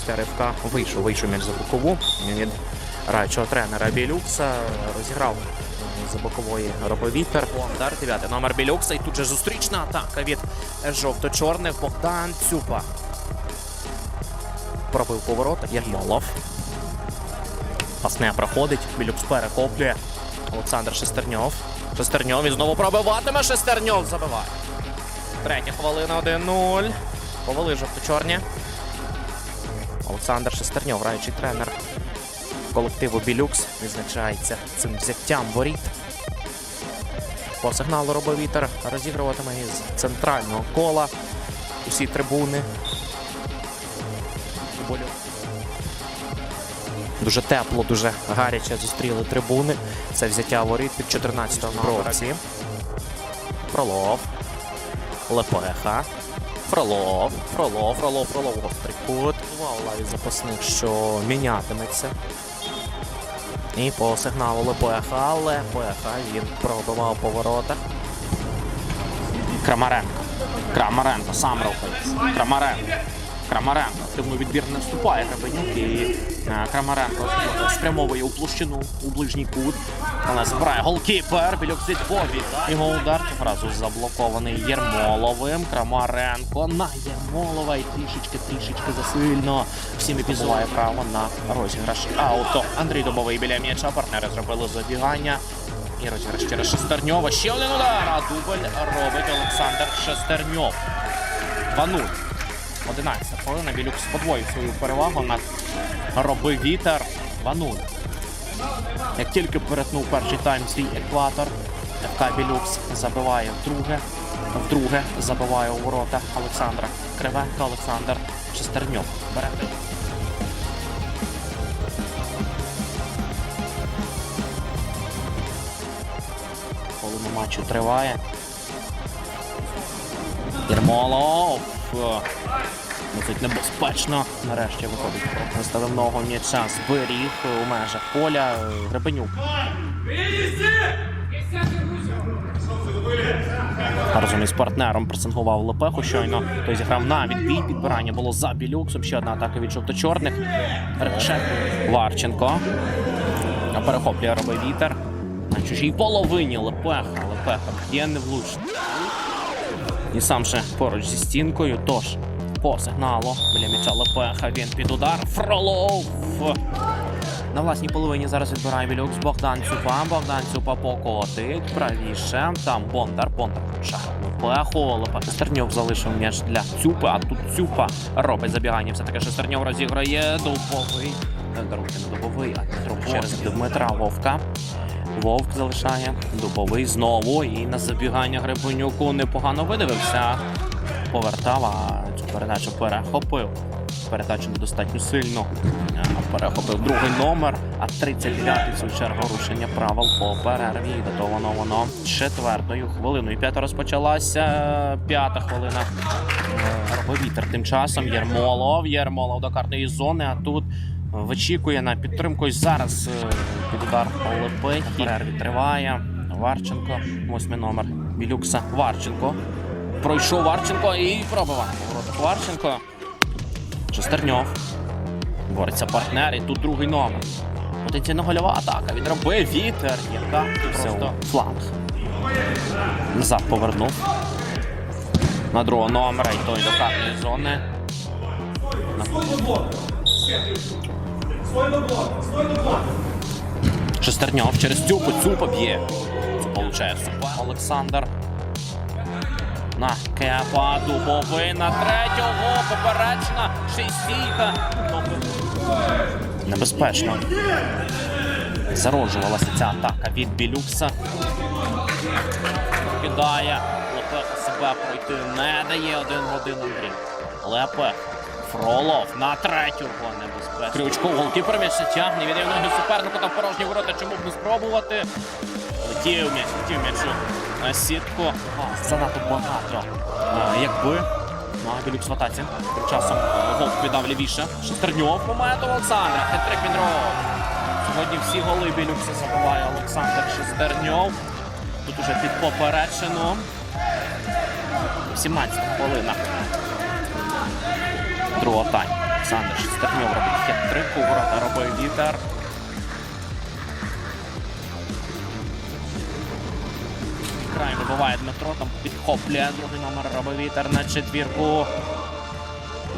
після ривка вийшов, вийшов м'яч за бокову від граючого тренера Білюкса. Розіграв за бокової робовітер. Богдар, дев'ятий номер Білюкса. І тут же зустрічна атака від жовто-чорних. Богдан Цюпа. Пробив поворот. Єрмолов. Пас не проходить. Білюкс перехоплює. Олександр Шестерньов. Шестерньов і знову пробиватиме. Шестерньов забиває. Третя хвилина 1-0. Повели жовто-чорні. Олександр Шестерньов, граючий тренер колективу Білюкс, відзначається цим взяттям воріт. По сигналу робовітер розігруватиме із центрального кола усі трибуни. Дуже тепло, дуже гаряче зустріли трибуни. Це взяття воріт від 14-го номера. Фролов. Лепеха. Фролов. Фролов, Фролов, Фролов. Гострий кут. Увага лаві запасних, що мінятиметься. І по сигналу Лепеха. Лепеха. Він пробивав поворота. Крамаренко. Крамаренко сам рухається. Крамаренко. Крамаренко. Активно відбір не вступає Гребенюк і е, Крамаренко спрямовує у площину у ближній кут. Але збирає голкіпер. Білюк відповідь. Його удар цього разу заблокований Єрмоловим. Крамаренко на Єрмолова і трішечки, трішечки засильно. Всім епізуває право на розіграш. Ауто. Андрій Дубовий біля м'яча. Партнери зробили забігання. І розіграш через Шестерньова. Ще один удар. А дубль робить Олександр Шестерньов. 2-0. 11 хвилина. Білюк подвоїв свою перевагу над роби вітер 2-0. Як тільки перетнув перший тайм свій екватор, ФК Білюкс забиває вдруге. Вдруге забиває у ворота Олександра Кривенко, Олександр Шестерньов. Бере. Половина матчу триває. Єрмолов. Досить небезпечно. Нарешті виходить. Виставив ногу м'яча. Зберіг у межах поля. Гребенюк. Разом із партнером пресингував Лепеху щойно. Той зіграв на відбій. Підбирання було за білюксом. Ще одна атака від жовто-чорних. Рикошет. Варченко. Перехоплює робить вітер. На чужій половині Лепеха. Лепеха б'є не влучно. І сам ще поруч зі стінкою. Тож по сигналу біля м'яча Лепеха він під удар. Фролов. На власній половині зараз відбирає Білюкс Богдан Цюпа. Богдан Цюпа покотить правіше. Там Бондар. Бондар Лепеху. Лепеха Шестерньов залишив м'яч для Цюпи, а тут Цюпа робить забігання. Все-таки Шестерньов розіграє. Дубовий. Е, Даруйте, не дубовий, а через Дмитра Вовка. Вовк залишає. Дубовий знову. І на забігання Гребенюку непогано видивився. Повертав, а цю передачу перехопив. Передачу недостатньо сильно. Е, Перехопив другий номер, а 39-й в свою чергу рушення правил по перерві. І датовано воно четвертою хвилиною. П'ята розпочалася. П'ята хвилина. Е, Робив вітер тим часом. Єрмолов. Єрмолов до карної зони, а тут вичікує на підтримку. І зараз е, під удар Лепехи. Перерві триває. Варченко, восьмий номер Білюкса. Варченко. Пройшов Варченко і пробиває. Варченко. Шестерньов. Бореться партнер, і тут другий номер. Потенційно гольова атака. Відробив вітер, яка просто фланг. Назад повернув. На другого номера і той до карної зони. Шестерньов через цюпу, цюпа б'є. Це получає супа. Олександр. На кепа дубовий на третього. Поперечна. Шістійка. Небезпечно. Зароджувалася ця атака від Білюкса. Кидає. Лепеха себе пройти не дає один в один Андрій. Лепех. Фролов на третього небезпечно. Крючков голкіпер м'яч тягне. Від ноги супернику там порожні ворота. Чому б не спробувати? Летів м'яч, летів м'ячу сітку. Занадто багато. Якби. А Білюкс в атаці. Тим часом е, Вовк віддав лівіше. Шестерньов момент Олександра. Хитрик він. Сьогодні всі голи Білюкса забиває Олександр Шестерньов. Тут уже під поперечину. 17 хвилина. Другого тайму. Олександр Шестерньов робить хет-трик, ворота робить вітер. Край вибиває Дмитро, там підхоплює другий номер робить вітер на четвірку.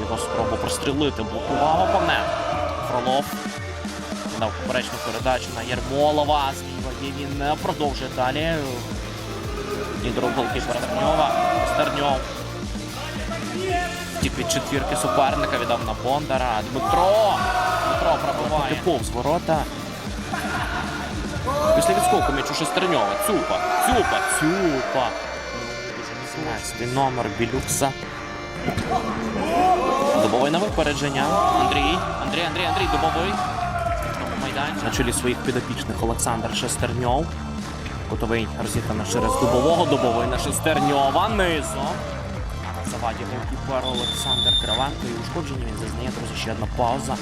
Його спробу прострілити блокував опонент. Фролов дав поперечну передачу на Єрмолова. Зліва він продовжує далі. І голкіпера Стерньова. Стерньов. Ті під четвірки суперника віддав на Бондара. Дмитро! Дмитро пробиває. Повз ворота. Після відскоку м'ячу Шестерньова. Цюпа, Цюпа, Цюпа. Дуже 18 номер Білюкса. Дубовий на випередження. Андрій. Андрій, Андрій, Андрій, Дубовий. Майданчик. На чолі своїх підопічних Олександр Шестерньов. Готовий розіграно через Дубового. Дубовий на Шестерньова. На заваді голкіпер Олександр Кривенко. І ушкодження він зазнає, друзі, ще одна пауза.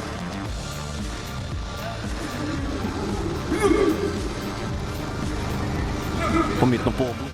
Помітно по